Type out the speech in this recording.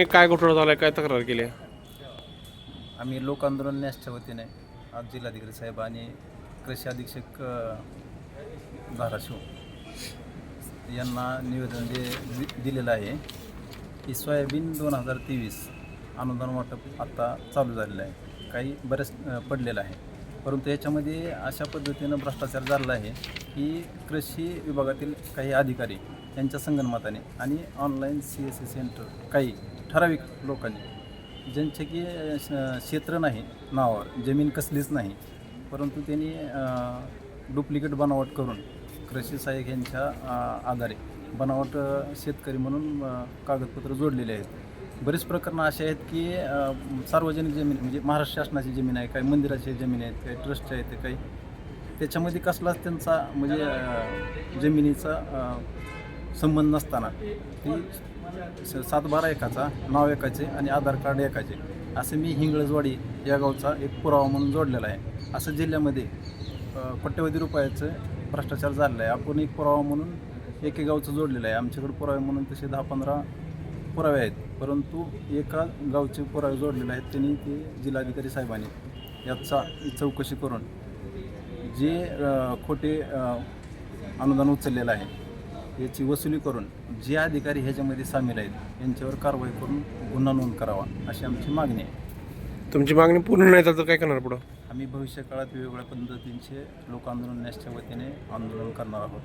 हे काय घोटाळा झालाय काय तक्रार केली आहे? आम्ही लोक आंदोलन न्यासच्या वतीने आज जिल्हाधिकारी साहेब आणि कृषी अधीक्षक अ, धाराशिव यांना निवेदन जे दि- दिलेलं आहे की सोयाबीन दोन हजार तेवीस अनुदान वाटप आत्ता चालू झालेलं आहे काही बरेच अ, पडलेलं आहे परंतु याच्यामध्ये अशा पद्धतीनं भ्रष्टाचार झालेला आहे की कृषी विभागातील काही अधिकारी यांच्या संगणमताने आणि online C S C centre काही ठराविक लोकांनी ज्यांचे की श- क्षेत्र नाही नावावर जमीन कसलीच नाही परंतु त्यांनी डुप्लिकेट बनावट करून कृषी सहाय्यक यांच्या आधारे बनावट शेतकरी म्हणून कागदपत्र जोडलेले आहेत. बरीच प्रकरणं असे आहेत की सार्वजनिक जमीन म्हणजे महाराष्ट्र शासनाची जमीन आहे काही मंदिराची जमीन आहेत काही ट्रस्टच्या आहेत काही. त्याच्यामध्ये कसलाच त्यांचा म्हणजे जमिनीचा संबंध नसताना ती स- एकाचा नाव एकाचे आणि आधार कार्ड एकाचे. असं मी हिंगळजवाडी या गावचा एक पुरावा म्हणून जोडलेला आहे. असं जिल्ह्यामध्ये कोट्यवधी रुपयाचं भ्रष्टाचार झालेला आहे. आपण एक पुरावा म्हणून एके गावचं जोडलेलं आहे. आमच्याकडे पुरावे म्हणून तसे दहा पंधरा पुरावे आहेत. परंतु एका गावचे पुरावे जोडलेले आहेत. त्यांनी ते जिल्हाधिकारी साहेबांनी याचा चौकशी करून जे खोटे अनुदान उचललेलं आहे याची वसुली करून जे अधिकारी ह्याच्यामध्ये सामील आहेत यांच्यावर कारवाई करून गुन्हा नोंद करावा अशी आमची मागणी आहे. तुमची मागणी पूर्ण नाही झाली तर काय करणार पुढं? आम्ही भविष्य काळात वेगवेगळ्या पद्धतींचे लोक आंदोलन न्यासच्या वतीने आंदोलन करणार आहोत.